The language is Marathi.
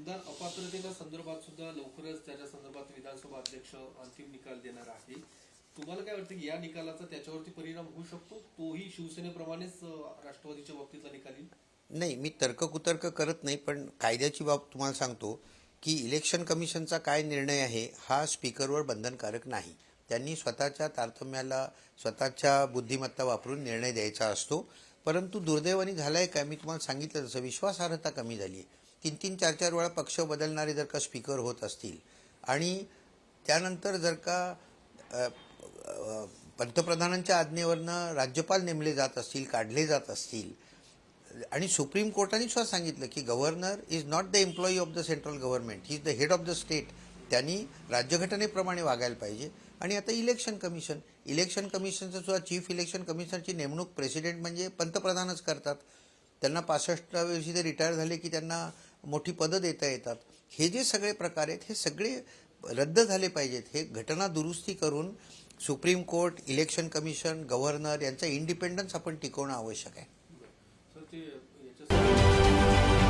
आमदार अपात्रतेच्या संदर्भात सुद्धा लवकरच त्याच्या संदर्भात विधानसभा अध्यक्ष अंतिम निकाल देणार आहे. तुम्हाला काय वाटतं की या निकालाचा त्याच्यावरती परिणाम होऊ शकतो? तोही शिवसेनेप्रमाणेच राष्ट्रवादीच्या बाबतीतला निकाल येईल? नाही मी तर्ककुतर्क करत नाही पण कायद्याची बाब तुम्हाला सांगतो की इलेक्शन कमिशनचा काय निर्णय आहे हा स्पीकरवर बंधनकारक नाही. त्यांनी स्वतःच्या तारतम्याला स्वतःच्या बुद्धिमत्ता वापरून निर्णय द्यायचा असतो. परंतु दुर्दैवाने झालं आहे काय? मी तुम्हाला सांगितलं तसं विश्वासार्हता कमी झाली आहे तीन तीन चार चार वेळा पक्ष बदलणारे जर का स्पीकर होत असतील आणि त्यानंतर जर का पंतप्रधानांच्या आज्ञेवरनं राज्यपाल नेमले जात असतील काढले जात असतील आणि सुप्रीम कोर्टाने सुद्धा सांगितलं की governor is not the employee of the central government he is the head of the state त्यांनी राज्यघटनेप्रमाणे वागायला पाहिजे. आणि आता इलेक्शन कमिशन. इलेक्शन कमिशनचं सुद्धा चीफ इलेक्शन कमिशनची नेमणूक प्रेसिडेंट म्हणजे पंतप्रधानच करतात. त्यांना पासष्ट वर्षी ते रिटायर झाले की त्यांना मोठी पदं देता येतात. हे जे सगळे प्रकार आहेत हे सगळे रद्द झाले पाहिजेत. हे घटना दुरुस्ती करून supreme court election commission governor यांचा इंडिपेंडन्स आपण टिकवणं आवश्यक आहे. सर ते याच्या